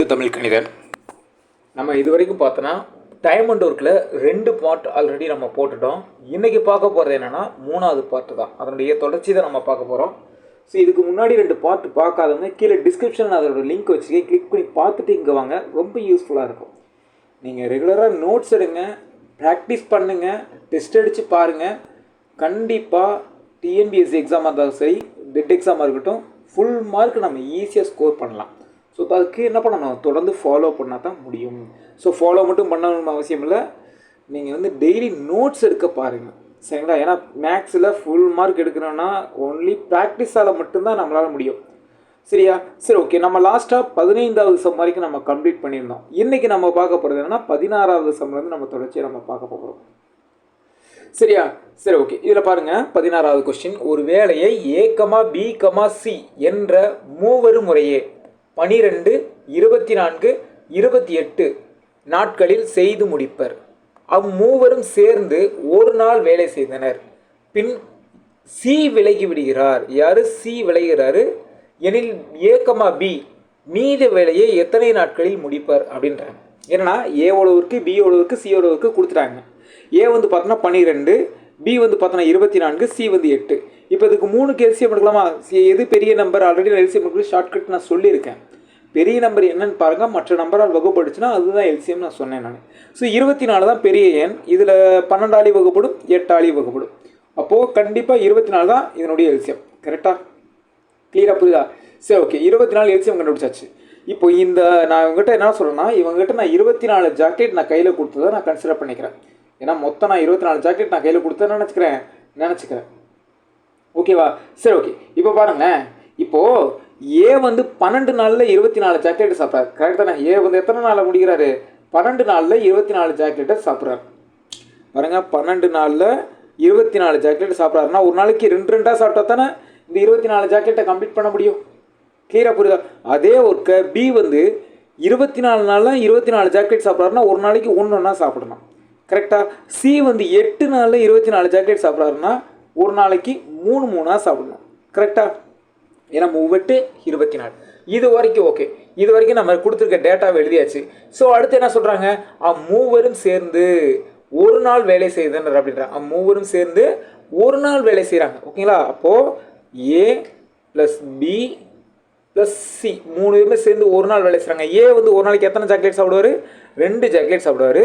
இது தமிழ் கணிதன். நம்ம இது வரைக்கும் பார்த்தோன்னா டைம் அண்ட் ஒர்க்கில் ரெண்டு பார்ட் ஆல்ரெடி நம்ம போட்டுட்டோம். இன்றைக்கி பார்க்க போகிறது என்னென்னா மூணாவது பார்ட்டு தான். அதனுடைய தொடர்ச்சி தான் நம்ம பார்க்க போகிறோம் ஸோ இதுக்கு முன்னாடி ரெண்டு பார்ட் பார்க்காதவங்க கீழே டிஸ்கிரிப்ஷன் அதோட லிங்க் வச்சுக்கே கிளிக் பண்ணி பார்த்துட்டு இங்கே வாங்க. ரொம்ப யூஸ்ஃபுல்லாக இருக்கும். நீங்கள் ரெகுலராக நோட்ஸ் எடுங்க ப்ராக்டிஸ் பண்ணுங்கள் டெஸ்ட் அடித்து பாருங்கள் கண்டிப்பாக டிஎன்பிஎஸ்சி எக்ஸாமாக இருந்தாலும் சரி டெட் எக்ஸாமாக இருக்கட்டும் ஃபுல் மார்க் நம்ம ஈஸியாக ஸ்கோர் பண்ணலாம். ஸோ அதுக்கு என்ன பண்ணணும்? தொடர்ந்து ஃபாலோ பண்ணால் தான் முடியும். ஸோ ஃபாலோ மட்டும் பண்ணணும்னு அவசியம் இல்லை. நீங்கள் வந்து டெய்லி நோட்ஸ் எடுக்க பாருங்கள் சரிங்களா? ஏன்னா மேக்ஸில் ஃபுல் மார்க் எடுக்கணும்னா ஒன்லி ப்ராக்டிஸால் மட்டும்தான் நம்மளால் முடியும். சரியா? சரி ஓகே நம்ம லாஸ்ட்டாக பதினைந்தாவது சம் வரைக்கும் நம்ம கம்ப்ளீட் பண்ணியிருந்தோம். இன்றைக்கி நம்ம பார்க்க போகிறது என்னென்னா பதினாறாவது சம்லேருந்து நம்ம தொடர்ச்சியாக நம்ம பார்க்க போகிறோம் சரியா? சரி ஓகே இதில் பாருங்கள் பதினாறாவது கொஸ்டின் ஒரு வேலையை A comma B comma C என்ற மூவரு முறையே பனிரெண்டு இருபத்தி நான்கு இருபத்தி எட்டு நாட்களில் செய்து முடிப்பர். அம்மூவரும் சேர்ந்து ஒரு நாள் வேலை செய்தனர். பின் சி விலகி விடுகிறார். யாரு சி விளைகிறாரு எனில் ஏக்கமா பி மீத வேலையை எத்தனை நாட்களில் முடிப்பர் அப்படின்றாங்க. என்னன்னா ஏ ஒழுவுக்கு பி ஒழுவுக்கு சி ஒழுவுக்கு கொடுத்துட்டாங்க. ஏ வந்து பார்த்தோன்னா பன்னிரெண்டு பி வந்து பார்த்தோன்னா இருபத்தி நான்கு சி வந்து எட்டு. இப்போ இதுக்கு மூணுக்கு எல்சிஎம் எடுக்கலாமா? சி எது பெரிய நம்பர் ஆல்ரெடி எல்சிஎம் எடுக்கணும் ஷார்ட்கட் நான் சொல்லியிருக்கேன். பெரிய நம்பர் என்னன்னு பாருங்கள் மற்ற நம்பரால் வகுப்படுச்சுன்னா அதுதான் எல்சியம் நான் சொன்னேன் நான். ஸோ இருபத்தி நாலு தான் பெரிய எண். இதில் பன்னெண்டாளி வகுப்படும் எட்டாளி வகுப்படும். அப்போது கண்டிப்பாக இருபத்தி நாலு தான் இதனுடைய எல்சியம் கரெக்டாக கிளியராக புரியுதா? சரி ஓகே இருபத்தி நாலு எல்சியம் கண்டுபிடிச்சாச்சு. இப்போ இந்த நான் இவங்ககிட்ட என்ன சொல்கிறேன்னா இவங்ககிட்ட நான் இருபத்தி நாலு ஜாக்கெட் நான் கையில் கொடுத்ததை நான் கன்சிடர் பண்ணிக்கிறேன். ஏன்னா மொத்தம் நான் இருபத்தி நாலு ஜாக்கெட் நான் கையில் கொடுத்தேன்னு நினச்சிக்கிறேன். நினச்சிக்கிறேன். ஓகேவா சரி ஓகே இப்போ பாருங்களேன். இப்போது ஏ வந்து பன்னெண்டு நாளில் இருபத்தி நாலு ஜாக்கெட் சாப்பிட்றாரு. கரெக்ட் தானே? ஏ வந்து எத்தனை நாளில் முடிக்கிறாரு பன்னெண்டு நாளில் இருபத்தி நாலு ஜாக்கெட்டை சாப்பிட்றாரு. பாருங்க பன்னெண்டு நாளில் இருபத்தி நாலு ஜாக்கெட் சாப்பிட்றாருன்னா ஒரு நாளைக்கு ரெண்டு ரெண்டாக சாப்பிட்டா தானே இந்த இருபத்தி நாலு ஜாக்கெட்டை கம்ப்ளீட் பண்ண முடியும்? கிளியராக புரியுதா? அதே ஒர்க்கை பி வந்து இருபத்தி நாலு நாளில் இருபத்தி நாலு ஜாக்கெட் சாப்பிட்றாருன்னா ஒரு நாளைக்கு ஒன்று ஒன்றா சாப்பிடணும் கரெக்டாக சி வந்து எட்டு நாளில் இருபத்தி நாலு ஜாக்கெட் சாப்பிட்றாருன்னா ஒரு நாளைக்கு மூணு மூணாக சாப்பிடணும். கரெக்டாக ஏன்னா மூவெட்டு இருபத்தி நாலு இது வரைக்கும் ஓகே இது வரைக்கும் நம்ம கொடுத்துருக்க டேட்டாவை எழுதியாச்சு. ஸோ அடுத்து என்ன சொல்கிறாங்க மூவரும் சேர்ந்து ஒரு நாள் வேலை செய்தனர் அப்படின்றாங்க. மூவரும் சேர்ந்து ஒரு நாள் வேலை செய்கிறாங்க ஓகேங்களா அப்போது A plus B plus C மூணு பேருமே சேர்ந்து ஒரு நாள் வேலை செய்கிறாங்க ஏ வந்து ஒரு நாளைக்கு எத்தனை ஜாக்கெட் சாப்பிடுவார்? ரெண்டு ஜாக்கெட் சாப்பிடுவார்.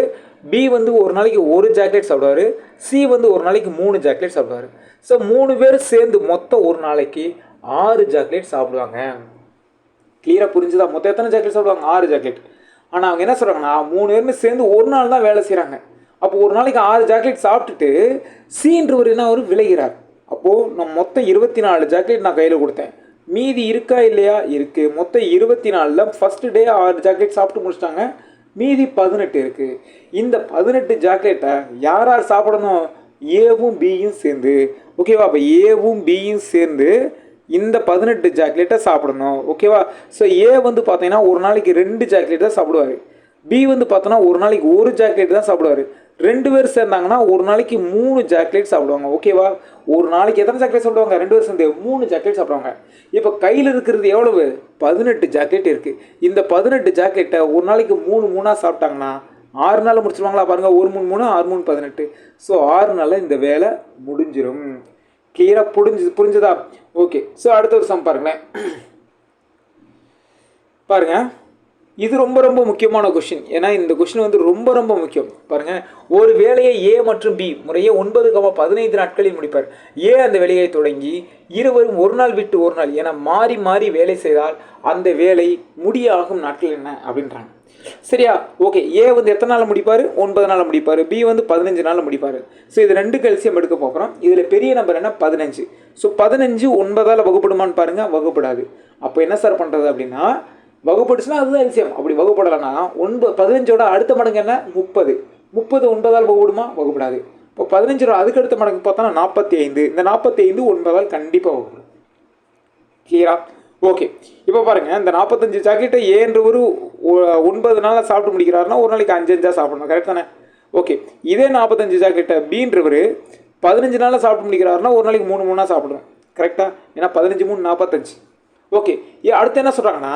பி வந்து ஒரு நாளைக்கு ஒரு ஜாக்கெட் சாப்பிடுவார். சி வந்து ஒரு நாளைக்கு மூணு ஜாக்கெட் சாப்பிடுவார். ஸோ மூணு பேர் சேர்ந்து மொத்தம் ஒரு நாளைக்கு ஆறு ஜாக்கெட் சாப்பிடுவாங்க. கிளியராக புரிஞ்சுதா? மொத்தம் எத்தனை ஜாக்கெட் சாப்பிடுவாங்க? ஆறு ஜாக்கெட் ஆனால் அவங்க என்ன சொல்கிறாங்கன்னா மூணு பேருமே சேர்ந்து ஒரு நாள் தான் வேலை செய்கிறாங்க அப்போ ஒரு நாளைக்கு ஆறு ஜாக்கெட் சாப்பிட்டுட்டு சீன்றவர் என்ன அவர் விளைகிறார் அப்போது நான் மொத்தம் இருபத்தி நாலு ஜாக்கெட் நான் கையில் கொடுத்தேன். மீதி இருக்கா இல்லையா? இருக்குது மொத்தம் இருபத்தி நாலில் ஃபஸ்ட்டு டே ஆறு ஜாக்கெட் சாப்பிட்டு முடிச்சிட்டாங்க. மீதி பதினெட்டு இருக்குது இந்த பதினெட்டு ஜாக்கெட்டை யார் யார் சாப்பிடணும்? ஏவும் பியும் சேர்ந்து. ஓகேவா? அப்போ ஏவும் பியும் சேர்ந்து இந்த பதினெட்டு ஜாக்லேட்டை சாப்பிடணும் ஓகேவா ஸோ ஏ வந்து பார்த்தீங்கன்னா ஒரு நாளைக்கு ரெண்டு ஜாக்லேட் தான் சாப்பிடுவார். பி வந்து பார்த்தோன்னா ஒரு நாளைக்கு ஒரு ஜாக்லேட் தான் சாப்பிடுவார். ரெண்டு பேர் சேர்ந்தாங்கன்னா ஒரு நாளைக்கு மூணு ஜாக்லேட் சாப்பிடுவாங்க ஓகேவா ஒரு நாளைக்கு எத்தனை ஜாக்லேட் சாப்பிடுவாங்க? ரெண்டு பேர் சேர்ந்து மூணு ஜாக்லேட் சாப்பிடுவாங்க. இப்போ கையில் இருக்கிறது எவ்வளவு? பதினெட்டு ஜாக்கெட் இருக்குது இந்த பதினெட்டு ஜாக்கெட்டை ஒரு நாளைக்கு மூணு மூணாக சாப்பிட்டாங்கன்னா ஆறு நாள் முடிச்சிருவாங்களா? பாருங்கள் ஒரு மூணு மூணு ஆறு மூணு பதினெட்டு. ஸோ ஆறு நாளில் இந்த வேலை முடிஞ்சிடும் கிளியராக புரிஞ்சு புரிஞ்சுதா? ஓகே ஸோ அடுத்த ஒரு சம் பாருங்களேன். பாருங்க. இது ரொம்ப ரொம்ப முக்கியமான கொஷின் ஏன்னா இந்த கொஷின் வந்து ரொம்ப ரொம்ப முக்கியம். பாருங்க. ஒரு வேலையை ஏ மற்றும் பி முறையே ஒன்பது கமா பதினைந்து நாட்களில் முடிப்பார். ஏ அந்த வேலையை தொடங்கி இருவரும் ஒரு நாள் விட்டு ஒரு நாள் என மாறி மாறி வேலை செய்தால் அந்த வேலை முடியாகும் நாட்கள் என்ன? அப்படின்றாங்க. சரியா? ஓகே ஏ வந்து எத்தனை நாள் முடிப்பார்? ஒன்பது நாள் முடிப்பார். பி வந்து பதினஞ்சு நாள் முடிப்பார். ஸோ இது ரெண்டு கல்சியம் எடுக்க போகிறோம் இதில் பெரிய நம்பர் என்ன? பதினஞ்சு. ஸோ பதினஞ்சு ஒன்பதால் வகுப்படுமான்னு பாருங்கள் வகுப்படாது. அப்போ என்ன சார் பண்ணுறது அப்படின்னா வகுப்படுச்சுன்னா அதுதான் எல்சியம் அப்படி வகுப்படலைன்னா ஒன்பது பதினஞ்சோட அடுத்த மடங்கு என்ன? முப்பது. முப்பது ஒன்பதால் வகுப்படுமா? வகுப்படாது. இப்போ பதினஞ்சு ரூபா அதுக்கு அடுத்த மடங்கு பார்த்தோன்னா நாற்பத்தி ஐந்து இந்த நாற்பத்தி ஐந்து ஒன்பதால் கண்டிப்பாக வகுப்படும். கிளியரா ஓகே. இப்போ பாருங்கள் இந்த நாற்பத்தஞ்சு ஜாக்கெட்டை ஏன்ற ஒரு ஒன்பது நாளில் சாப்பிட்டு முடிக்கிறாருன்னா ஒரு நாளைக்கு அஞ்சு அஞ்சா சாப்பிடணும். கரெக்ட் தானே? ஓகே. இதே நாற்பத்தஞ்சு ஜாக்கெட்டை பீன்றவர் பதினஞ்சு நாளில் சாப்பிட்டு முடிக்கிறாருன்னா ஒரு நாளைக்கு மூணு மூணாக சாப்பிடணும். கரெக்டாக ஏன்னா பதினஞ்சு மூணு நாற்பத்தஞ்சு ஓகே. அடுத்து என்ன சொல்கிறாங்கன்னா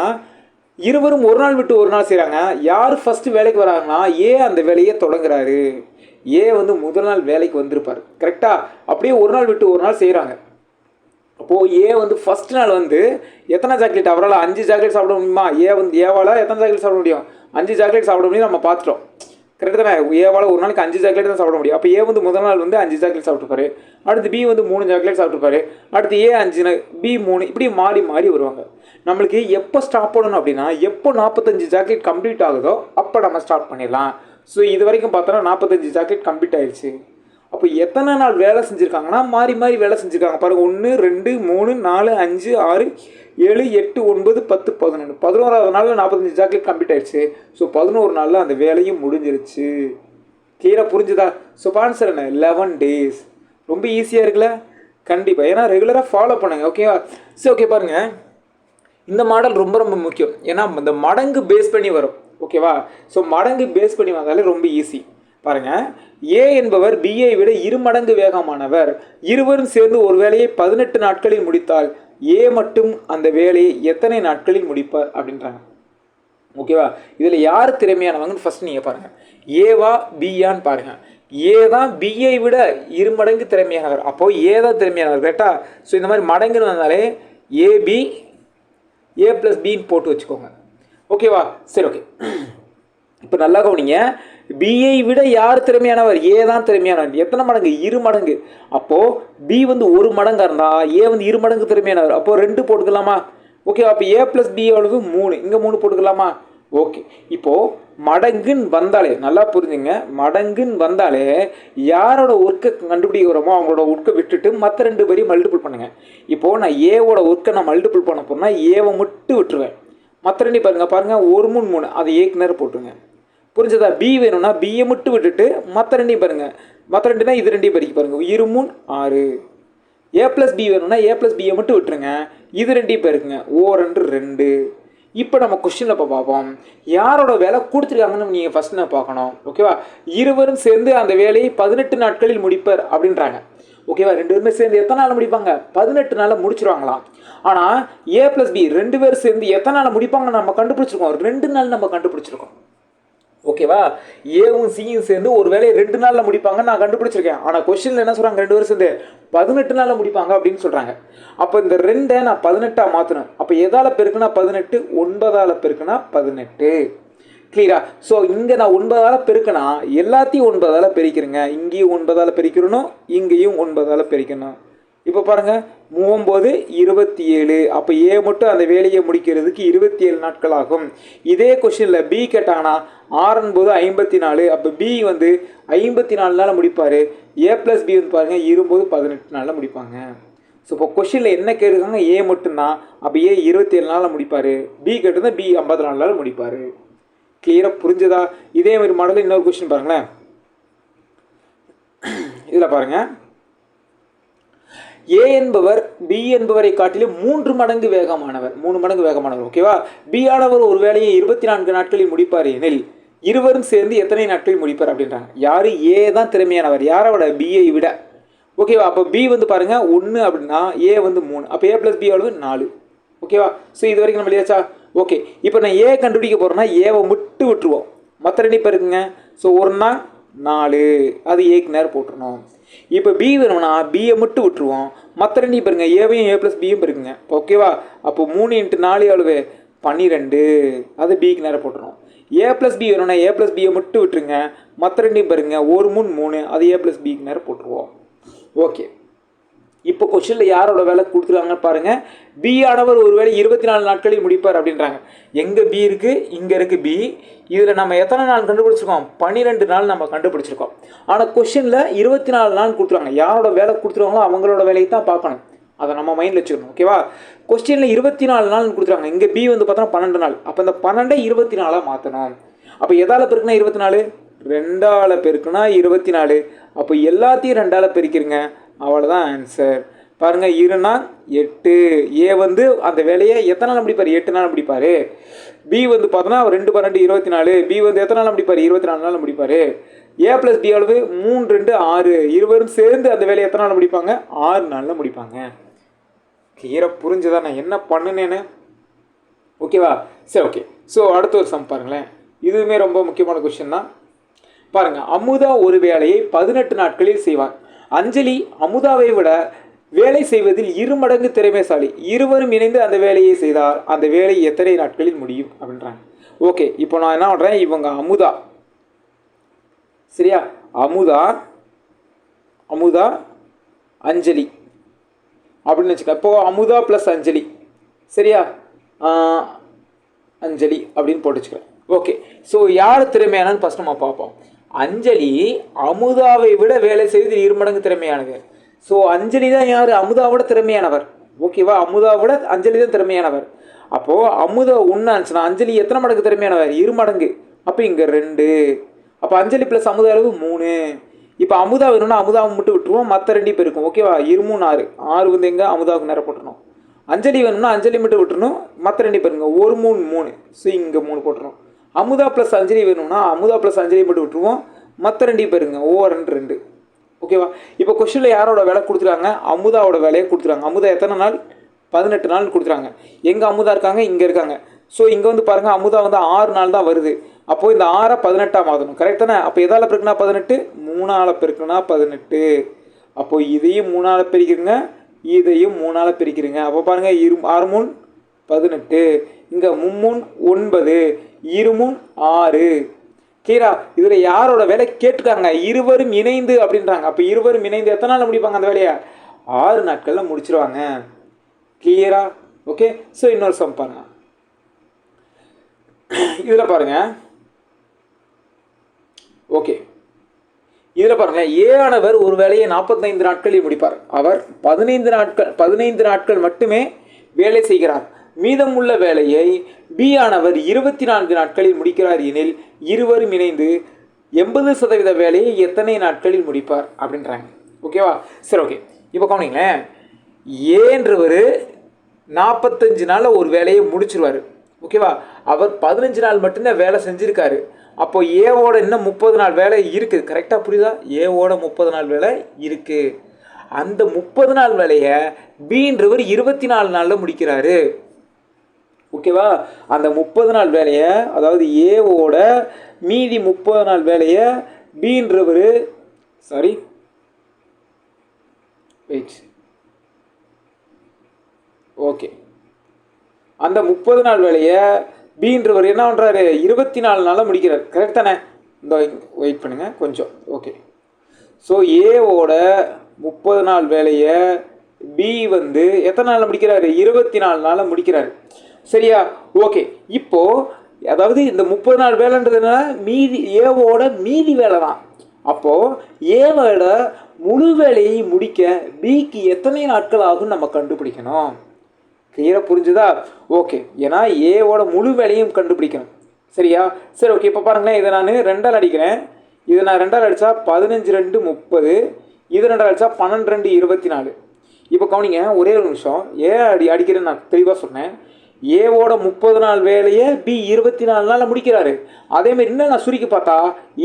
இருவரும் ஒரு நாள் விட்டு ஒரு நாள் செய்கிறாங்க யார் ஃபஸ்ட்டு வேலைக்கு வராங்கன்னா ஏ அந்த வேலையை தொடங்குறாரு. ஏ வந்து முதல் நாள் வேலைக்கு வந்திருப்பார். கரெக்டாக அப்படியே ஒரு நாள் விட்டு ஒரு நாள் செய்கிறாங்க அப்போது ஏ வந்து ஃபஸ்ட் நாள் வந்து எத்தனை சாக்லேட் அவரால் அஞ்சு சாக்லேட் சாப்பிட முடியுமா? ஏ வந்து ஏவால் எத்தனை சாக்லேட் சாப்பிட முடியும்? அஞ்சு சாக்லேட் சாப்பிட முடியும் நம்ம பார்த்துட்டோம். கரெக்டு தானே? ஏவால் ஒரு நாளைக்கு அஞ்சு சாக்லேட் தான் சாப்பிட முடியும். அப்போ ஏ வந்து முதல் நாள் வந்து அஞ்சு சாக்லேட் சாப்பிட்டுருப்பாரு. அடுத்து பி வந்து மூணு சாக்லேட் சாப்பிட்டுருப்பாரு. அடுத்து ஏ அஞ்சு பி மூணு இப்படி மாறி மாறி வருவாங்க. நம்மளுக்கு எப்போ ஸ்டாப் பண்ணணும் அப்படின்னா எப்போ நாற்பத்தஞ்சு சாக்லேட் கம்ப்ளீட் ஆகுதோ அப்போ நம்ம ஸ்டார்ட் பண்ணிடலாம். ஸோ இது வரைக்கும் பார்த்தோன்னா நாற்பத்தஞ்சு சாக்லேட் கம்ப்ளீட் ஆயிடுச்சு அப்போ எத்தனை நாள் வேலை செஞ்சுருக்காங்கன்னா மாறி மாறி வேலை செஞ்சுருக்காங்க. பாருங்கள் ஒன்று ரெண்டு மூணு நாலு அஞ்சு ஆறு ஏழு எட்டு ஒன்பது பத்து பதினொன்று பதினோராவது நாளில் நாற்பத்தஞ்சு சாக்லேட் கம்ப்ளீட் ஆயிடுச்சு. ஸோ பதினோரு நாளில் அந்த வேலையும் முடிஞ்சிருச்சு. கிளியராக புரிஞ்சுதா? ஸோ ஆன்சர் என்ன? லெவன் டேஸ் ரொம்ப ஈஸியாக இருக்குல்ல? கண்டிப்பாக ஏன்னா ரெகுலராக ஃபாலோ பண்ணுங்க ஓகேவா சரி ஓகே பாருங்கள் இந்த மாடல் ரொம்ப ரொம்ப முக்கியம். ஏன்னா இந்த மடங்கு பேஸ் பண்ணி வரும் ஓகேவா ஸோ மடங்கு பேஸ் பண்ணி வந்தாலே ரொம்ப ஈஸி பாருங்க. ஏ என்பவர் பிஐ விட இரு மடங்கு வேகமானவர். இருவரும் சேர்ந்து ஒரு வேலையை பதினெட்டு நாட்களில் முடித்தால் ஏ மட்டும் அந்த வேலையை எத்தனை நாட்களில் முடிப்பார் அப்படின்றாங்க. ஓகேவா இதில் யார் திறமையானவங்கன்னு ஃபர்ஸ்ட் நீங்கள் பாருங்கள் ஏவா பியான்னு பாருங்கள் ஏ தான் பிஐ விட இரு மடங்கு திறமையானவர். அப்போது ஏ தான் திறமையானவர் கரெக்டா ஸோ இந்த மாதிரி மடங்குன்னு வந்தாலே ஏபி ஏ ப்ளஸ் பின்னு போட்டு வச்சுக்கோங்க. ஓகேவா சரி ஓகே இப்போ நல்லா கவனிங்க. பிஐ விட யார் திறமையானவர்? ஏ தான் திறமையானவர் எத்தனை மடங்கு? இரு மடங்கு. அப்போது பி வந்து ஒரு மடங்காக இருந்தால் ஏ வந்து இரு மடங்கு திறமையானவர். அப்போது ரெண்டு போட்டுக்கலாமா? ஓகே அப்போ ஏ ப்ளஸ் பி எவ்வளவு மூணு. இங்கே மூணு போட்டுக்கலாமா? ஓகே இப்போது மடங்குன்னு வந்தாலே நல்லா புரிஞ்சுங்க. மடங்குன்னு வந்தாலே யாரோட ஒர்க்கை கண்டுபிடிக்கிறோமோ அவங்களோட ஒர்க்கை விட்டுட்டு மற்ற ரெண்டு பேரையும் மல்டிபிள் பண்ணுங்கள் இப்போது நான் ஏவோட ஒர்க்கை நான் மல்டிபிள் பண்ண போனால் ஏவை மட்டும் விட்டுருவேன். மற்ற ரெண்டு பாருங்க. பாருங்கள் ஒரு மூணு மூணு. அதை ஏக்கு நேரம் போட்டுருங்க. புரிஞ்சதா? பி வேணும்னா பியை மட்டும் விட்டுட்டு மற்ற ரெண்டையும் பாருங்கள் மற்ற ரெண்டுனா இது ரெண்டையும் படிக்க பாருங்கள் இரு மூணு ஆறு. ஏ ப்ளஸ் பி வேணும்னா ஏ ப்ளஸ் பியை மட்டும் விட்டுருங்க. இது ரெண்டையும் பாருங்க. ஓ ரெண்டு ரெண்டு. இப்போ நம்ம கொஸ்டினில் இப்போ பார்ப்போம். யாரோட வேலை கொடுத்துருக்காங்கன்னு நீங்கள் ஃபஸ்ட் நான் பார்க்கணும். ஓகேவா இருவரும் சேர்ந்து அந்த வேலையை பதினெட்டு நாட்களில் முடிப்பர் அப்படின்றாங்க. ஓகேவா ரெண்டு பேருமே சேர்ந்து எத்தனை நாள் முடிப்பாங்க? பதினெட்டு நாளில் முடிச்சிருவாங்களாம். ஆனால் ஏ ப்ளஸ் பி ரெண்டு பேரும் சேர்ந்து எத்தனை நாள் முடிப்பாங்கன்னு நம்ம கண்டுபிடிச்சிருக்கோம். ரெண்டு நாள் நம்ம கண்டுபிடிச்சிருக்கோம். ஓகேவா? ஏவும் சியும் சேர்ந்து ஒரு வேலையை ரெண்டு நாளில் முடிப்பாங்க நான் கண்டுபிடிச்சிருக்கேன். ஆனால் கொஸ்டினில் என்ன சொல்கிறாங்க ரெண்டு பேரும் சேர்ந்து பதினெட்டு நாளில் முடிப்பாங்க அப்படின்னு சொல்கிறாங்க அப்போ இந்த ரெண்டை நான் பதினெட்டாக மாற்றணும் அப்போ எதால் பெருக்குனா பதினெட்டு ஒன்பதால் பெருக்குனா பதினெட்டு. கிளியரா ஸோ இங்கே நான் ஒன்பதால் பெருக்கினா எல்லாத்தையும் ஒன்பதால் பெருக்கிறேங்க இங்கேயும் ஒன்பதால் பெருக்கிறணும் இங்கேயும் ஒன்பதால் பெருக்கணும். இப்போ பாருங்கள் மூவம்போது இருபத்தி ஏழு அப்போ ஏ மட்டும் அந்த வேலையை முடிக்கிறதுக்கு இருபத்தி ஏழு நாட்கள் ஆகும். இதே கொஷினில் பி கேட்டாங்கன்னா ஆறுன் போது ஐம்பத்தி நாலு அப்போ பி வந்து ஐம்பத்தி நாலு நாளில் முடிப்பார். ஏ ப்ளஸ் பி வந்து பாருங்கள் இருபது பதினெட்டு நாளில் முடிப்பாங்க. ஸோ இப்போ கொஷினில் என்ன கேட்டிருக்காங்க? ஏ மட்டும்தான். அப்போ ஏ இருபத்தி ஏழு நாளில் முடிப்பார். பி கேட்டிருந்தா பி ஐம்பத்தி நாலு நாள் முடிப்பார் கிளியராக புரிஞ்சதா? இதே மாதிரி மாடலில் இன்னொரு கொஷின் பாருங்களேன். இதில் பாருங்கள் ஏ என்பவர் பி என்பவரை காட்டிலும் மூன்று மடங்கு வேகமானவர். மூணு மடங்கு வேகமானவர் ஓகேவா பி ஆனவர் ஒரு வேலையை இருபத்தி நான்கு நாட்களில் முடிப்பார் எனில் இருவரும் சேர்ந்து எத்தனை நாட்களில் முடிப்பார் அப்படின்றாங்க. யார்? ஏ தான் திறமையானவர். யாரோட பிஐ விட. ஓகேவா அப்போ பி வந்து பாருங்கள் ஒன்று அப்படின்னா ஏ வந்து மூணு. அப்போ ஏ ப்ளஸ் பி அளவு நாலு. ஓகேவா ஸோ இது வரைக்கும் நம்ம இல்லையாச்சா? ஓகே இப்போ நான் ஏ கண்டுபிடிக்க போகிறேன்னா ஏவை முட்டு விட்டுருவோம். மற்ற ரெண்டு பேருக்குங்க ஸோ ஒன்றா நாலு. அது ஏக்கு நேரம் போட்டுருணும் இப்போ பி வேணும்னா பியை மட்டும் விட்டுருவோம். மற்ற ரெண்டு பாருங்க ஏவையும் ஏ ப்ளஸ் பியும் இருக்குங்க ஓகேவா அப்போ மூணு இன்ட்டு நாலு எவ்வளவு பன்னிரெண்டு. அது பிக்கு நேரம் போட்டுரும் ஏ ப்ளஸ் பி வேணும்னா ஏ ப்ளஸ் பியை மட்டும் விட்டுருங்க. மற்ற ரெண்டையும் பாருங்க ஒரு மூணு மூணு. அது ஏ ப்ளஸ் பிக்கு நேரம் போட்டுருவோம். ஓகே இப்போ கொஸ்டினில் யாரோட வேலை கொடுத்துருக்காங்கன்னு பாருங்கள் பி ஆனவர் ஒரு வேலை இருபத்தி நாலு நாட்களில் முடிப்பார் அப்படின்றாங்க. எங்கே பி இருக்குது இங்கே இருக்குது பி இதில் நம்ம எத்தனை நாள் கண்டுபிடிச்சிருக்கோம்? பன்னிரெண்டு நாள் நம்ம கண்டுபிடிச்சிருக்கோம். ஆனால் கொஷினில் இருபத்தி நாலு நாள் கொடுத்துருவாங்க யாரோட வேலை கொடுத்துருவாங்களோ அவங்களோட வேலையை தான் பார்க்கணும். அதை நம்ம மைண்டில் வச்சுக்கணும் ஓகேவா கொஸ்டினில் இருபத்தி நாலு நாள் கொடுத்துருவாங்க இங்கே பி வந்து பார்த்தோன்னா பன்னெண்டு நாள். அப்போ இந்த பன்னெண்டை இருபத்தி நாலாக மாற்றணும் அப்போ எதால் பெருக்குனா இருபத்தி நாலு ரெண்டால் பெருக்குனா இருபத்தி நாலு அப்போ எல்லாத்தையும் ரெண்டால் பெருக்கிருங்க. அவ்வளோதான் ஆன்சர் பாருங்கள் இருனா எட்டு. ஏ வந்து அந்த வேலையை எத்தனை நாள் முடிப்பார்? எட்டு நாள் முடிப்பார். பி வந்து பார்த்தோன்னா ரெண்டு பன்னெண்டு இருபத்தி நாலு. பி வந்து எத்தனை நாள் முடிப்பார்? இருபத்தி நாலு நாள் முடிப்பார். ஏ ப்ளஸ் பி அளவு மூணு ரெண்டு ஆறு. இருவரும் சேர்ந்து அந்த வேலையை எத்தனை நாள் முடிப்பாங்க? ஆறு நாளில் முடிப்பாங்க. கிளியராக புரிஞ்சுதா? நான் என்ன பண்ணுனேன்னு? ஓகேவா? சரி ஓகே ஸோ அடுத்த ஒரு சம் பாருங்களேன். இதுவுமே ரொம்ப முக்கியமான கொஷின் தான். பாருங்கள் அமுதா ஒரு வேலையை பதினெட்டு நாட்களில் செய்வார். அஞ்சலி அமுதாவை விட வேலை செய்வதில் இரு மடங்கு திறமைசாலி. இருவரும் இணைந்து அந்த வேலையை செய்தால் அந்த வேலை எத்தனை நாட்களில் முடியும் அப்படின்றாங்க. ஓகே இப்போ நான் என்ன பண்ணுறேன் இவங்க அமுதா. சரியா? அமுதா அமுதா அஞ்சலி. அப்படின்னு வச்சுக்க இப்போ அமுதா ப்ளஸ் அஞ்சலி. சரியா? அஞ்சலி அப்படின்னு போட்டு வச்சுக்கிறேன். ஓகே ஸோ யார் திறமையானன்னு ஃபஸ்ட் நம்ம பார்ப்போம். அஞ்சலி அமுதாவை விட வேலை செய்வது இருமடங்கு திறமையானவர் ஸோ அஞ்சலி தான் யார்? அமுதாவோட திறமையானவர். ஓகேவா அமுதாவோட அஞ்சலி தான் திறமையானவர். அப்போது அமுதா ஒன்று அஞ்சலி எத்தனை மடங்கு திறமையானவர்? இரு மடங்கு. அப்போ இங்கே ரெண்டு. அப்போ அஞ்சலி ப்ளஸ் அமுதா அளவு மூணு. இப்போ அமுதா வேணும்னா அமுதாவை மட்டும் விட்டுருவோம். மற்ற ரெண்டு பேர் இருக்கும். ஓகேவா இரு மூணு ஆறு. ஆறு வந்து எங்கே? அமுதாவுக்கு நேரம் போட்டுருணும் அஞ்சலி வேணும்னா அஞ்சலி மட்டும் விட்டுருணும் மற்ற ரெண்டு பேருங்க ஒரு மூணு மூணு. ஸோ இங்கே மூணு போட்டுரும் அமுதா ப்ளஸ் அஞ்சலி வேணும்னா அமுதா ப்ளஸ் அஞ்சலி மட்டும் விட்டுருவோம். மற்ற ரெண்டையும் பேருங்க ஓவர் ரெண்டு ரெண்டு. ஓகேவா இப்போ கொஸ்டினில் யாரோட வேலை கொடுத்துருக்காங்க அமுதாவோட வேலையை கொடுத்துருக்காங்க அமுதா எத்தனை நாள்? பதினெட்டு நாள் கொடுத்துருக்காங்க எங்கே அமுதா இருக்காங்க? இங்கே இருக்காங்க. ஸோ இங்கே வந்து பாருங்கள் அமுதா வந்து ஆறு நாள் தான் வருது. அப்போது இந்த ஆறை பதினெட்டாம் மாதம் கரெக்ட் தானே? அப்போ எதால் பெருக்குனா பதினெட்டு? மூணால் பெருக்குனா பதினெட்டு. அப்போது இதையும் மூணால் பிரிக்கிறீங்க இதையும் மூணால் பிரிக்கிறீங்க. அப்போ பாருங்கள் இரு ஆறு மூணு பதினெட்டு. இங்கே மும்முன் ஒன்பது இருமுன் ஆறு. கீரா இதில் யாரோட வேலை கேட்டுக்காங்க இருவரும் இணைந்து அப்படின்றாங்க. அப்போ இருவரும் இணைந்து எத்தனை நாள் முடிப்பாங்க அந்த வேலையை? ஆறு நாட்களில் முடிச்சிருவாங்க. கிளியரா ஓகே ஸோ இன்னொரு சம் பாருங்க. இதில் பாருங்க. ஓகே இதில் பாருங்க. ஏழானவர் ஒரு வேலையை நாற்பத்தைந்து நாட்களில் முடிப்பார். அவர் பதினைந்து நாட்கள் பதினைந்து நாட்கள் மட்டுமே வேலை செய்கிறார். மீதமுள்ள வேலையை பி ஆனவர் இருபத்தி நான்கு நாட்களில் முடிக்கிறார் எனில் இருவரும் இணைந்து எண்பது சதவீத வேலையை எத்தனை நாட்களில் முடிப்பார் அப்படின்றாங்க. ஓகேவா சரி ஓகே இப்போ கவனிங்களேன். ஏன்றவர் நாற்பத்தஞ்சு நாளில் ஒரு வேலையை முடிச்சிருவார். ஓகேவா அவர் பதினஞ்சு நாள் மட்டும்தான் வேலை செஞ்சுருக்காரு. அப்போ ஏவோட இன்னும் முப்பது நாள் வேலை இருக்குது கரெக்டாக புரியுதா? ஏவோட முப்பது நாள் வேலை இருக்குது அந்த முப்பது நாள் வேலையை பீன்றவர் இருபத்தி நாலு நாளில் முடிக்கிறாரு. ஓகேவா? அந்த முப்பது நாள் வேலையை அதாவது ஏவோட மீதி முப்பது நாள் வேலையை பீன்றவர் சாரி வெயிட் ஓகே அந்த முப்பது நாள் வேலையை பீன்றவர் என்ன பண்ணுறாரு இருபத்தி நாலு நாளாக முடிக்கிறார். கரெக்ட் தானே? இந்த வெயிட் பண்ணுங்கள் கொஞ்சம். ஓகே ஸோ ஏவோட முப்பது நாள் வேலையை பி வந்து எத்தனை நாளில் முடிக்கிறாரு? இருபத்தி நாலு நாளில் முடிக்கிறாரு. சரியா? ஓகே இப்போ அதாவது இந்த முப்பது நாள் வேலைன்றது மீதி ஏவோட மீதி வேலை தான். அப்போது ஏவோட முழு வேலையை முடிக்க பிக்கு எத்தனை நாட்கள் ஆகும் நம்ம கண்டுபிடிக்கணும்? கிளியராக புரிஞ்சுதா? ஓகே ஏன்னா ஏவோட முழு வேலையும் கண்டுபிடிக்கணும். சரியா? சரி ஓகே இப்போ பாருங்களேன் இதை நான் ரெண்டால் அடிக்கிறேன். இதை நான் ரெண்டால் அடித்தா பதினஞ்சு ரெண்டு முப்பது. இது ரெண்டால் அடித்தா பன்னெண்டு ரெண்டு இருபத்தி நாலு. இப்போ கவனிங்க ஒரே ஒரு நிமிஷம். ஏ அடி அடிக்கிறேன்னு நான் தெளிவாக சொன்னேன். ஏவோட முப்பது நாள் வேலையை பி இருபத்தி நாலு நாளில் முடிக்கிறாரு. அதேமாதிரி இன்னும் நான் சுருக்கி பார்த்தா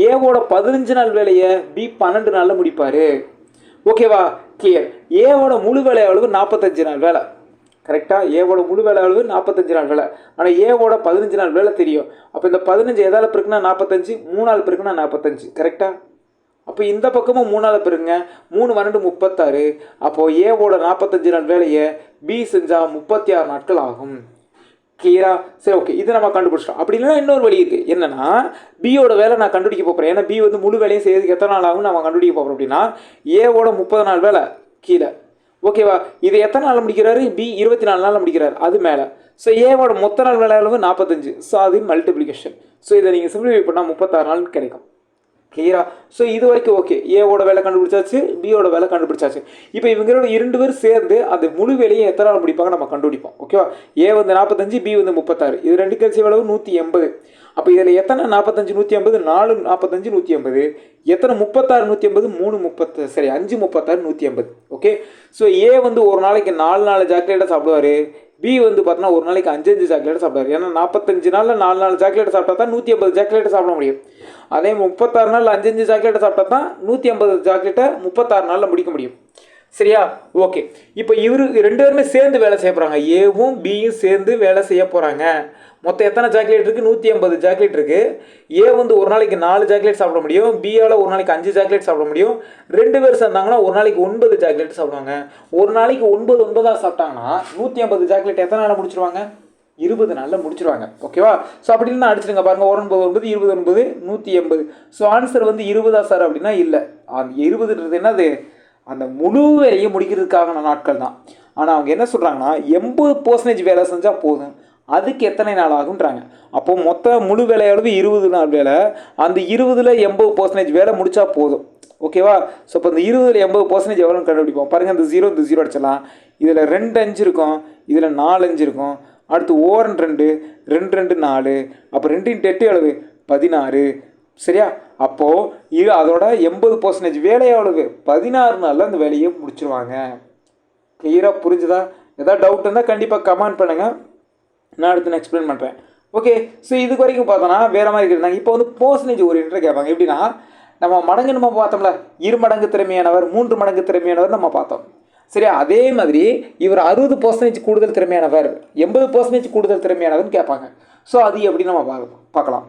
ஏவோட பதினஞ்சு நாள் வேலையை பி பன்னெண்டு நாளில் முடிப்பார். ஓகேவா கிளியர் ஏவோட முழு வேலை அளவு நாற்பத்தஞ்சு நாள் வேலை. கரெக்டாக ஏவோட முழு வேலை அளவு நாற்பத்தஞ்சு நாள் வேலை. ஆனால் ஏவோட பதினஞ்சு நாள் வேலை தெரியும். அப்போ இந்த பதினஞ்சு எதால் பிறகுனா நாற்பத்தஞ்சு மூணாள் பிறகுனா நாற்பத்தஞ்சு கரெக்டாக அப்போ இந்த பக்கமும் மூணால் பிறகுங்க மூணு பன்னெண்டு முப்பத்தாறு. அப்போது ஏவோட நாற்பத்தஞ்சு நாள் வேலையை பி செஞ்சால் முப்பத்தி ஆறு நாட்கள் ஆகும். கிளியரா சரி ஓகே இது நம்ம கண்டுபிடிச்சிட்டோம். அப்படி இல்லைன்னா இன்னொரு வழி இருக்குது என்னன்னா பியோட வேலை நான் கண்டுபிடிக்க போகிறேன் ஏன்னா பி வந்து முழு வேலையும் செய்யறதுக்கு எத்தனை நாள் ஆகும் நம்ம கண்டுபிடிக்க போகிறோம் அப்படின்னா ஏவோட முப்பது நாள் வேலை கீழே. ஓகேவா இது எத்தனை நாள் முடிக்கிறாரு? பி இருபத்தி நாலு நாள் முடிக்கிறாரு. அது மேலே. ஸோ ஏவோட மொத்த நாள் வேலை அளவு நாற்பத்தஞ்சு ஸோ அது மல்டிப்ளிகேஷன் ஸோ இதை நீங்கள் சிம்பிளிஃபை பண்ணால் முப்பத்தாறு நாள் கிடைக்கும். கிளியரா ஸோ இது வரைக்கும் ஓகே ஏவோட வேலை கண்டுபிடிச்சாச்சு பியோட வேலை கண்டுபிடிச்சாச்சு. இப்போ இவங்களோட இரண்டு பேர் சேர்ந்து அந்த முழு வேலையை எத்தனை நாள் முடிப்பாங்க நம்ம கண்டுபிடிப்போம். ஓகேவா ஏ வந்து நாற்பத்தஞ்சு பி வந்து முப்பத்தாறு. இது ரெண்டு கழிச்சு அளவு நூற்றி எண்பது. அப்போ இதில் எத்தனை நாற்பத்தஞ்சு நூற்றி ஐம்பது நாலு நாற்பத்தஞ்சு நூற்றி ஐம்பது எத்தனை? முப்பத்தாறு நூற்றி ஐம்பது மூணு முப்பத்து சரி அஞ்சு முப்பத்தாறு நூற்றி ஐம்பது ஓகே ஸோ ஏ வந்து ஒரு நாளைக்கு நாலு நாலு சாக்லேட்டை சாப்பிடுவார். பி வந்து பார்த்தீங்கன்னா ஒரு நாளைக்கு அஞ்சு அஞ்சு சாக்லேட் சாப்பிடுவார். ஏன்னா நாற்பத்தஞ்சு நாளில் நாலு நாலு சாக்லேட் சாப்பிட்டா தான் நூற்றி ஐம்பது சாக்லேட் சாப்பிட முடியும். அதே முப்பத்தாறு நாள் அஞ்சு அஞ்சு சாக்லேட்டை சாப்பிட்டா தான் நூற்றி ஐம்பது சாக்லேட்டை முப்பத்தாறு நாளில் முடிக்க முடியும். சரியா? ஓகே இப்போ இவரு ரெண்டு பேருமே சேர்ந்து வேலை செய்ய போகிறாங்க ஏவும் பியும் சேர்ந்து வேலை செய்ய போகிறாங்க மொத்தம் எத்தனை சாக்லேட் இருக்குது நூற்றி ஐம்பது சாக்லேட் இருக்குது ஏ வந்து ஒரு நாளைக்கு நாலு சாக்லேட் சாப்பிட முடியும். பியால் ஒரு நாளைக்கு அஞ்சு சாக்லேட் சாப்பிட முடியும். ரெண்டு பேர் சேர்ந்தாங்கன்னா ஒரு நாளைக்கு ஒன்பது சாக்லேட் சாப்பிடுவாங்க. ஒரு நாளைக்கு ஒன்பது ஒன்பதாக சாப்பிட்டாங்கன்னா நூற்றி ஐம்பது சாக்லேட் எத்தனை நாளில் முடிச்சிருவாங்க? இருபது நாளில் முடிச்சிருவாங்க. ஓகேவா ஸோ அப்படி இல்லைன்னா அடிச்சிடுங்க பாருங்க. ஒரு ஒன்பது ஒன்பது இருபது ஒன்பது நூற்றி எண்பது ஸோ ஆன்சர் வந்து இருபதா சார் அப்படின்னா இல்லை. அந்த இருபதுன்றது என்னது? அந்த முழு வேலையை முடிக்கிறதுக்கான நாட்கள் தான். ஆனால் அவங்க என்ன சொல்கிறாங்கன்னா எண்பது பர்சன்டேஜ் வேலை செஞ்சால் போதும். அதுக்கு எத்தனை நாள் ஆகுன்றாங்க அப்போ மொத்த முழு வேலையளவு இருபது நாள் வேலை. அந்த இருபதில் எண்பது பர்சன்டேஜ் வேலை முடித்தா போதும். ஓகேவா ஸோ இப்போ இந்த இருபதில் எண்பது பர்சன்டேஜ் எவ்வளோன்னு கண்டுபிடிப்போம். பாருங்கள் இந்த ஜீரோ இந்த ஜீரோ அடிச்சிடலாம். இதில் ரெண்டு அஞ்சு இருக்கும். இதில் நாலு அஞ்சு இருக்கும். அடுத்து ஓரன் ரெண்டு ரெண்டு ரெண்டு நாலு. அப்போ ரெண்டு இன்ட்டு எட்டு எவ்வளவு பதினாறு. சரியா? அப்போது இது அதோட எண்பது பர்சன்டேஜ் வேலை எவ்வளவு? பதினாறு நாளில் அந்த வேலையை முடிச்சிருவாங்க. கிளியராக புரிஞ்சுதா? எதாவது டவுட் இருந்தால் கண்டிப்பாக கமெண்ட் பண்ணுங்கள் நான் அடுத்து நான் எக்ஸ்பிளைன் பண்ணுறேன் ஓகே ஸோ இதுக்கு வரைக்கும் பார்த்தோன்னா வேறு மாதிரி இருந்தாங்க இப்போ வந்து பர்சன்டேஜ் ஓரியன்டாக கேட்பாங்க. எப்படின்னா நம்ம மடங்கு நம்ம பார்த்தோம்ல இரு மடங்கு திறமையானவர் மூன்று மடங்கு திறமையானவர் நம்ம பார்த்தோம். சரியா? அதே மாதிரி இவர் அறுபது பர்சன்டேஜ் கூடுதல் திறமையானவர் எண்பது பர்சன்டேஜ் கூடுதல் திறமையானவர்னு கேட்பாங்க. ஸோ அது எப்படி நம்ம பார்க்கலாம்.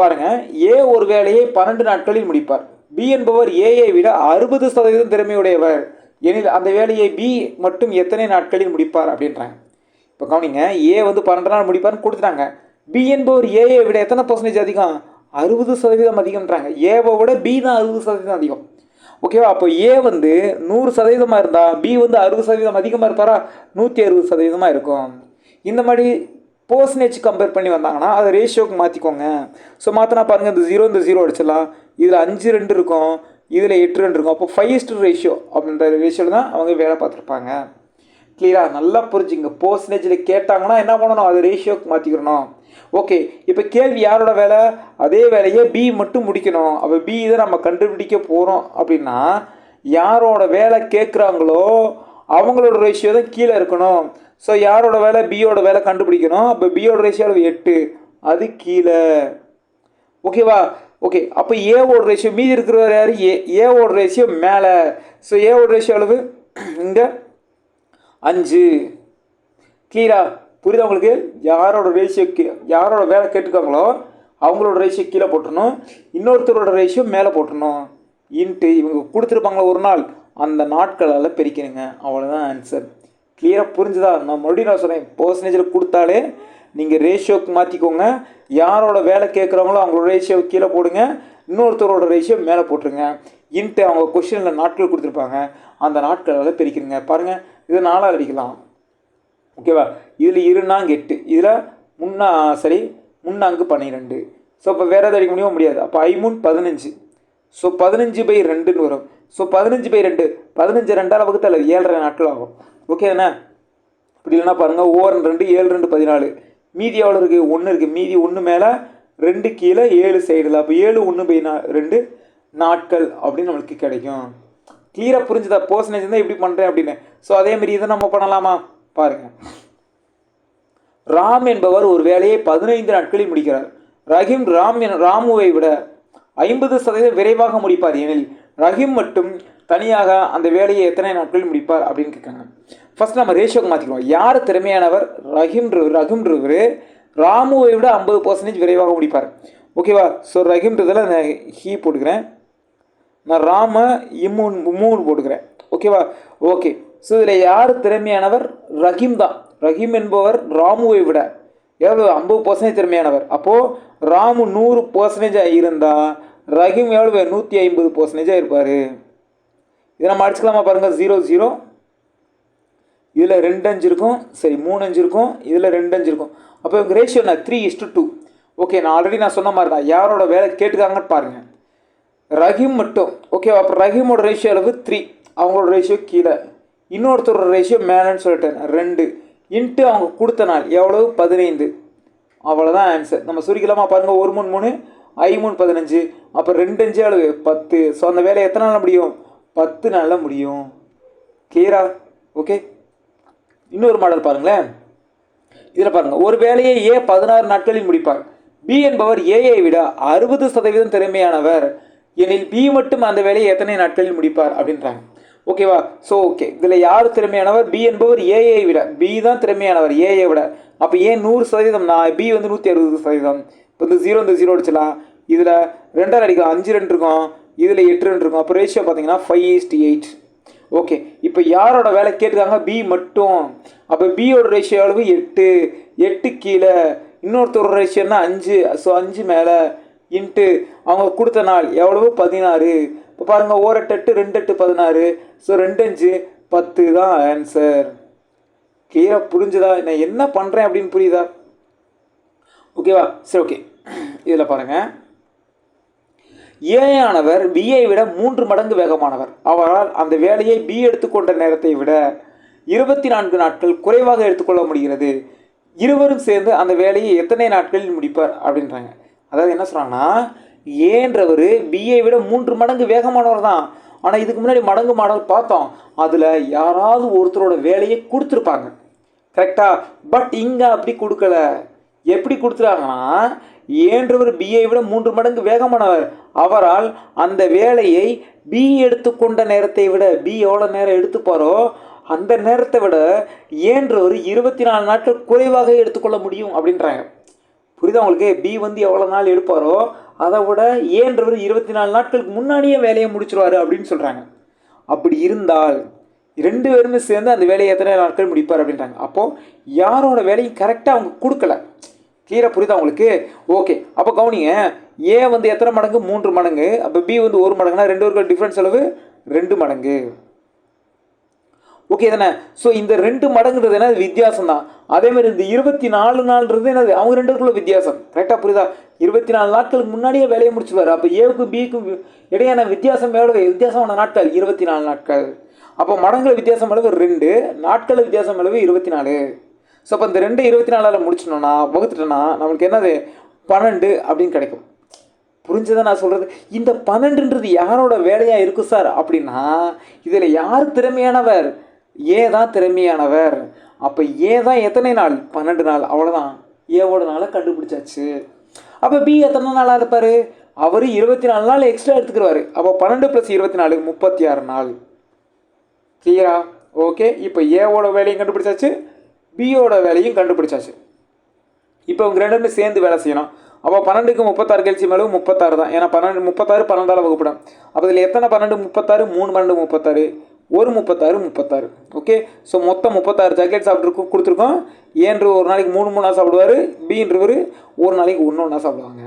பாருங்க ஏ ஒரு வேலையை பன்னெண்டு நாட்களில் முடிப்பார். பி என்பவர் ஏயை விட அறுபது சதவீதம் திறமையுடையவர். எனில் அந்த வேலையை பி மட்டும் எத்தனை நாட்களில் முடிப்பார் அப்படின்றாங்க. இப்போ கவனிங்க ஏ வந்து பன்னெண்டு நாள் முடிப்பார்னு கொடுத்துட்டாங்க. பி என்பவர் ஏயை விட எத்தனை பர்சன்டேஜ் அதிகம்? அறுபது சதவீதம் அதிகம்ன்றாங்க. ஏவை விட பி தான் அறுபது சதவீதம் அதிகம். ஓகேவா அப்போ ஏ வந்து நூறு சதவீதமாக இருந்தால் பி வந்து அறுபது சதவீதம் அதிகமாக இருப்பாரா? நூற்றி அறுபது சதவீதமாக இருக்கும். இந்த மாதிரி பர்சன்டேஜ் கம்பேர் பண்ணி வந்தாங்கன்னா அதை ரேஷியோக்கு மாற்றிக்கோங்க ஸோ மாற்றினா பாருங்கள் இந்த ஜீரோ இந்த ஜீரோ அடிச்சிடலாம். இதில் அஞ்சு ரெண்டு இருக்கும். இதில் எட்டு ரெண்டு இருக்கும். அப்போ ஃபைவ் இஸ்டு ரேஷியோ அப்படின்ற ரேஷியோவில் தான் அவங்க வேலை பார்த்துருப்பாங்க. கிளியராக நல்லா புரிஞ்சுங்க. பர்சன்டேஜில் கேட்டாங்கன்னா என்ன பண்ணணும்? அது ரேஷியோக்கு மாற்றிக்கிறணும் ஓகே இப்போ கேள்வி யாரோட வேலை? அதே வேலையை பி மட்டும் முடிக்கணும். அப்போ பி இதை நம்ம கண்டுபிடிக்க போகிறோம் அப்படின்னா யாரோட வேலை கேட்குறாங்களோ அவங்களோட ரேஷியோ தான் கீழே இருக்கணும். ஸோ யாரோட வேலை? பியோட வேலை கண்டுபிடிக்கணும். அப்போ பியோட ரேஷியோ அளவு எட்டு. அது கீழே. ஓகேவா ஓகே அப்போ ஏவோட ரேஷியோ மீதி இருக்கிறவர் யார்? ஏ ஏவோட ரேஷியோ மேலே. ஸோ ஏவோட ரேஷியோ அளவு இங்கே அஞ்சு. கீழா புரியுதா உங்களுக்கு? யாரோட ரேஷியோ யாரோட வேலை கேட்டுக்காங்களோ அவங்களோட ரேஷியோ கீழே போட்டுடணும் இன்னொருத்தரோட ரேஷியோ மேலே போட்டுடணும் இன்ட்டு இவங்க கொடுத்துருப்பாங்களா ஒரு நாள். அந்த நாட்களால் பிரிக்கணுங்க. அவ்வளோதான் ஆன்சர் கிளியராக புரிஞ்சுதா? நான் மறுபடியும் நான் சொல்கிறேன் பர்சன்டேஜில் கொடுத்தாலே நீங்கள் ரேஷியோக்கு மாற்றிக்கோங்க யாரோட வேலை கேட்குறாங்களோ அவங்களோட ரேஷியோ கீழே போடுங்க. இன்னொருத்தரோட ரேஷியோ மேலே போட்டுருங்க. இன்ட்டு அவங்க கொஷினில் நாட்கள் கொடுத்துருப்பாங்க. அந்த நாட்களால் பிரிக்கிறீங்க பாருங்கள் இதை நாளாக அடிக்கலாம். ஓகேவா இதில் இருநாங்க எட்டு. இதில் முன்னா சரி முன்னாங்கு பன்னிரெண்டு. ஸோ இப்போ வேறு எதாவது அடிக்க முடியுமா? முடியாது. அப்போ ஐமூன் பதினஞ்சு. ஸோ பதினஞ்சு பை ரெண்டுன்னு வரும். ஸோ பதினஞ்சு பை ரெண்டு. பதினஞ்சு ரெண்டால் வகுத்தால் ஏழரை நாட்கள் ஆகும். ஓகேண்ணா இப்படி இல்லைன்னா பாருங்கள் ஓரன் ரெண்டு ஏழு ரெண்டு பதினாலு. மீதி எவ்வளோ இருக்குது ஒன்று இருக்குது மீதி ஒன்று மேலே ரெண்டு கீழே ஏழு சைடில் அப்போ ஏழு ஒன்று பை நா ரெண்டு நாட்கள் அப்படின்னு நம்மளுக்கு கிடைக்கும். கிளியராக புரிஞ்சுதா? பர்சன்டேஜ் தான் இப்படி பண்ணுறேன் அப்படின்னு. ஸோ அதேமாரி இதை நம்ம பண்ணலாமா? பாருங்கள் ராம் என்பவர் ஒரு வேலையை பதினைந்து நாட்களில் முடிக்கிறார். ரஹீம் ராம் என் ராமுவை விட ஐம்பது சதவீதம் விரைவாக முடிப்பார். எனில் ரஹீம் மட்டும் தனியாக அந்த வேலையை எத்தனை நாட்களில் முடிப்பார் அப்படின்னு கேட்காங்க ஃபர்ஸ்ட் நம்ம ரேஷியோக்கு மாற்றிக்கலாம் யார் திறமையானவர்? ரஹீம் ரஹீம்ன்றவர் ராமுவை விட ஐம்பது பர்சன்டேஜ் விரைவாக முடிப்பார். ஓகேவா ஸோ ரஹீம்ன்றதில் நான் ஹீ போட்டுக்கிறேன். நான் ராம இம்மூன் மூணு போட்டுக்கிறேன். ஓகேவா ஓகே ஸோ இதில் யார் திறமையானவர்? ரஹீம் தான். ரஹீம் என்பவர் ராமுவை விட எவ்வளோ ஐம்பது பர்சன்டேஜ் திறமையானவர். அப்போது ராமு நூறு பர்சன்டேஜாக இருந்தால் ரஹீம் எவ்வளவு? நூற்றி ஐம்பது பர்சன்டேஜாக இருப்பார். இதை நம்ம அடிச்சுக்கலாமா பாருங்கள் ஜீரோ ஜீரோ இதில் ரெண்டு அஞ்சு இருக்கும். சரி மூணு அஞ்சு இருக்கும். இதில் ரெண்டு அஞ்சு இருக்கும். அப்போ இவங்க ரேஷியோ நான் three is to two okay நான் ஆல்ரெடி நான் சொன்ன மாதிரி தான். யாரோட வேலை கேட்டுக்காங்கன்னு பாருங்கள் ரஹீம் மட்டும். ஓகே அப்போ ரஹீமோட ரேஷியோ அளவு த்ரீ அவங்களோட ரேஷியோ கீழே. இன்னொருத்தரோட ரேஷியோ மேலேன்னு சொல்லிட்டேன். ரெண்டு. இன்ட்டு அவங்க கொடுத்த நாள் எவ்வளவு? பதினைந்து. அவ்வளோதான் ஆன்சர் நம்ம சுருக்கலாமா பாருங்கள் ஒரு மூணு மூணு. ஐ மூணு பதினஞ்சு. அப்போ ரெண்டு அஞ்சு அளவு பத்து. ஸோ அந்த வேலை எத்தனை நாள் முடியும்? பத்து நாளில் முடியும். கிளியரா ஓகே இன்னொரு மாடல் பாருங்களேன். இதில் பாருங்கள் ஒரு வேலையை ஏ பதினாறு நாட்களில் முடிப்பார். பி என்பவர் ஏஐ விட அறுபது சதவீதம் திறமையானவர். எனில் பி மட்டும் அந்த வேலையை எத்தனை நாட்களில் முடிப்பார் அப்படின்றாங்க. ஓகேவா ஸோ ஓகே இதில் யார் திறமையானவர்? பி என்பவர் ஏஐ விட. பி தான் திறமையானவர் ஏஐ விட. அப்போ ஏன் நூறு சதவீதம்னா பி வந்து நூற்றி அறுபது சதவீதம். இப்போ இந்த ஜீரோ இந்த ஜீரோ அடிச்சலாம் இதில் ரெண்டாவது அடிக்கலாம் அஞ்சு ரெண்டு இருக்கும். இதில் எட்டு ரெண்டு இருக்கும். அப்போ ரேஷியோ பார்த்தீங்கன்னா ஃபைவ் ஈஸ்ட் எயிட் ஓகே இப்போ யாரோட வேலை கேட்டுக்காங்க? பி மட்டும். அப்போ பியோட ரேஷியோ அளவு எட்டு. எட்டு கீழே இன்னொருத்தரோட ரேஷியோனா அஞ்சு. ஸோ அஞ்சு மேலே இன்ட்டு அவங்க கொடுத்த நாள் எவ்வளவு? பதினாறு. இப்போ பாருங்கள் ஓர் எட்டு எட்டு ரெண்டு எட்டு பதினாறு. ஸோ ரெண்டு அஞ்சு பத்து தான் ஆன்சர் கிளியராக புரிஞ்சுதா? நான் என்ன பண்ணுறேன் அப்படின்னு புரியுதா? ஓகேவா சரி ஓகே இதில் பாருங்கள் ஏயானவர் பியை விட மூன்று மடங்கு வேகமானவர். அவரால் அந்த வேலையை பி எடுத்துக்கொண்ட நேரத்தை விட இருபத்தி நான்கு நாட்கள் குறைவாக எடுத்துக்கொள்ள முடிகிறது. இருவரும் சேர்ந்து அந்த வேலையை எத்தனை நாட்களில் முடிப்பார் அப்படின்றாங்க. அதாவது என்ன சொல்கிறாங்கன்னா ஏன்றவர் பிஏ விட மூன்று மடங்கு வேகமானவர் தான். ஆனால் இதுக்கு முன்னாடி மடங்கு மாடல் பார்த்தோம். அதில் யாராவது ஒருத்தரோட வேலையை கொடுத்துருப்பாங்க. கரெக்டாக பட் இங்கே அப்படி கொடுக்கல. எப்படி கொடுத்துருக்காங்கன்னா ஏன்றவர் பியை விட மூன்று மடங்கு வேகமானவர். அவரால் அந்த வேலையை பி எடுத்துக்கொண்ட நேரத்தை விட பி எவ்வளோ நேரம் எடுத்துப்பாரோ அந்த நேரத்தை விட ஏன்றவர் இருபத்தி நாலு நாட்கள் குறைவாக எடுத்துக்கொள்ள முடியும் அப்படின்றாங்க. புரியுதா உங்களுக்கு? பி வந்து எவ்வளோ நாள் எடுப்பாரோ அதை விட ஏன்றவர் இருபத்தி நாலு நாட்களுக்கு முன்னாடியே வேலையை முடிச்சிருவாரு அப்படின்னு சொல்கிறாங்க அப்படி இருந்தால் ரெண்டு பேருமே சேர்ந்து அந்த வேலையை எத்தனை நாட்கள் முடிப்பார் அப்படின்றாங்க. அப்போது யாரோட வேலையும் கரெக்டாக அவங்க கொடுக்கல. கிளியராக புரியுதா உங்களுக்கு? ஓகே அப்போ கவனிங்க ஏ வந்து எத்தனை மடங்கு? மூன்று மடங்கு. அப்போ பி வந்து ஒரு மடங்குனா ரெண்டு ஒரு டிஃப்ரென்ஸ் அளவு ரெண்டு மடங்கு. ஓகே தானே? ஸோ இந்த ரெண்டு மடங்குன்றது என்ன வித்தியாசம் தான் அதே மாதிரி இந்த இருபத்தி நாலு நாள்ன்றது என்னது? அவங்க ரெண்டு வித்தியாசம். கரெக்டாக புரியுதா? இருபத்தி நாலு நாட்களுக்கு முன்னாடியே வேலையை முடிச்சுடுவார். அப்போ ஏவுக்கும் பிக்கும் இடையான வித்தியாசம் எவ்வளவு? வித்தியாசமான நாட்கள். இருபத்தி நாலு நாட்கள். அப்போ மடங்குல வித்தியாசம் அளவு ரெண்டு நாட்கள் வித்தியாசம் அளவு இருபத்தி நாலு. ஸோ அப்போ இந்த ரெண்டு இருபத்தி நாலால் முடிச்சிட்டோம்னா வகுத்துட்டோன்னா நம்மளுக்கு என்னது? பன்னெண்டு அப்படின்னு கிடைக்கும். புரிஞ்சதை நான் சொல்கிறது இந்த பன்னெண்டுன்றது யாரோட வேலையாக இருக்கும் சார்? அப்படின்னா இதில் யார் திறமையானவர்? ஏ தான் திறமையானவர். அப்போ ஏ தான் எத்தனை நாள்? பன்னெண்டு நாள். அவ்வளோதான் ஏவோட நாளை கண்டுபிடிச்சாச்சு. அப்போ பி எத்தனை நாளாக இருப்பார்? அவர் இருபத்தி நாலு நாள் எக்ஸ்ட்ரா எடுத்துக்கிடுவார் அப்போ பன்னெண்டு ப்ளஸ் இருபத்தி நாலு முப்பத்தி ஆறு நாள். கிளியரா ஓகே இப்போ ஏவோட வேலையும் கண்டுபிடிச்சாச்சு. பியோட வேலையும் கண்டுபிடிச்சாச்சு. இப்போ இவங்க ரெண்டு பேருமே சேர்ந்து வேலை செய்யணும். அப்போ பன்னெண்டுக்கு முப்பத்தாறு கழிச்சு மேலே முப்பத்தாறு தான். ஏன்னா பன்னெண்டு முப்பத்தாறு பன்னெண்டால் வகுப்பிடும். அப்போ இதில் எத்தனை பன்னெண்டு முப்பத்தாறு? மூணு பன்னெண்டு முப்பத்தாறு. ஒரு முப்பத்தாறு முப்பத்தாறு. ஓகே ஸோ மொத்தம் முப்பத்தாறு ஜாக்கெட் சாப்பிட்ருக்கோம் கொடுத்துருக்கோம். ஏன்று ஒரு நாளைக்கு மூணு மூணாக சாப்பிடுவார். பீன்றவர் ஒரு நாளைக்கு ஒன்று ஒன்றா சாப்பிடுவாங்க.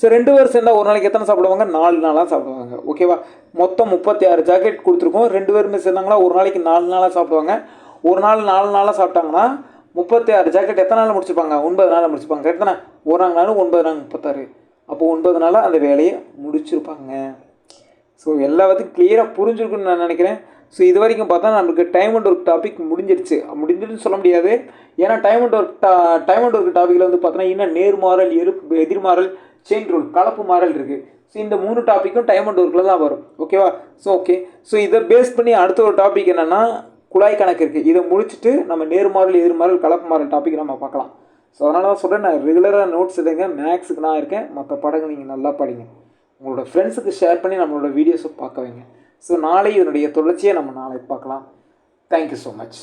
ஸோ ரெண்டு பேர் சேர்ந்தால் ஒரு நாளைக்கு எத்தனை சாப்பிடுவாங்க? நாலு நாளாக சாப்பிடுவாங்க. ஓகேவா மொத்தம் முப்பத்தி ஆறு ஜாக்கெட் கொடுத்துருக்கோம். ரெண்டு பேருமே சேர்ந்தாங்கன்னா ஒரு நாளைக்கு நாலு நாளாக சாப்பிடுவாங்க. ஒரு நாள் நாலு நாளாக சாப்பிட்டாங்கன்னா முப்பத்தி ஆறு ஜாக்கெட் எத்தனை நாள் முடிச்சுப்பாங்க? ஒன்பது நாளில் முடிச்சுப்பாங்க. கரெக்ட் தானே? ஒரு நாள் நாள் ஒன்பது நாள் முப்பத்தாறு. அப்போ ஒன்பது நாளாக அந்த வேலையை முடிச்சிருப்பாங்க. ஸோ எல்லாத்துக்கும் கிளியராக புரிஞ்சிருக்குன்னு நான் நினைக்கிறேன். ஸோ இது வரைக்கும் பார்த்தா நம்மளுக்கு டைம் அண்ட் ஒர்க் டாபிக் முடிஞ்சிருச்சு. முடிஞ்சிருன்னு சொல்ல முடியாது. ஏன்னா டைம் அண்ட் ஒர்க் டா டைம் அண்ட் ஒர்க் டாப்பிக்கில் வந்து பார்த்தோன்னா இன்னும் நேர்மாறல் எதிர் எதிர்மாறல் செயின் ரூல் கலப்பு மாறல் இருக்குது ஸோ இந்த மூணு டாப்பிக்கும் டைம் அண்ட் ஒர்க்கில் தான் வரும். ஓகேவா ஸோ ஓகே ஸோ இதை பேஸ் பண்ணி அடுத்த ஒரு டாபிக் என்னென்னா குழாய் கணக்கு இருக்குது இதை முடிச்சுட்டு நம்ம நேர்மாறல் எதிர்மாறல் கலப்பு மாறல் டாபிக் நம்ம பார்க்கலாம். ஸோ அதனால தான் சொல்கிறேன் நான் ரெகுலராக நோட்ஸ் எடுங்க மேக்ஸுக்கு நான் இருக்கேன். மற்ற படங்கள் நீங்கள் நல்லா படிங்க. உங்களோட ஃப்ரெண்ட்ஸுக்கு ஷேர் பண்ணி நம்மளோட வீடியோஸை பார்க்க வைங்க. ஸோ நாளை இதனுடைய தொடர்ச்சியை நம்ம நாளை பார்க்கலாம். Thank you so much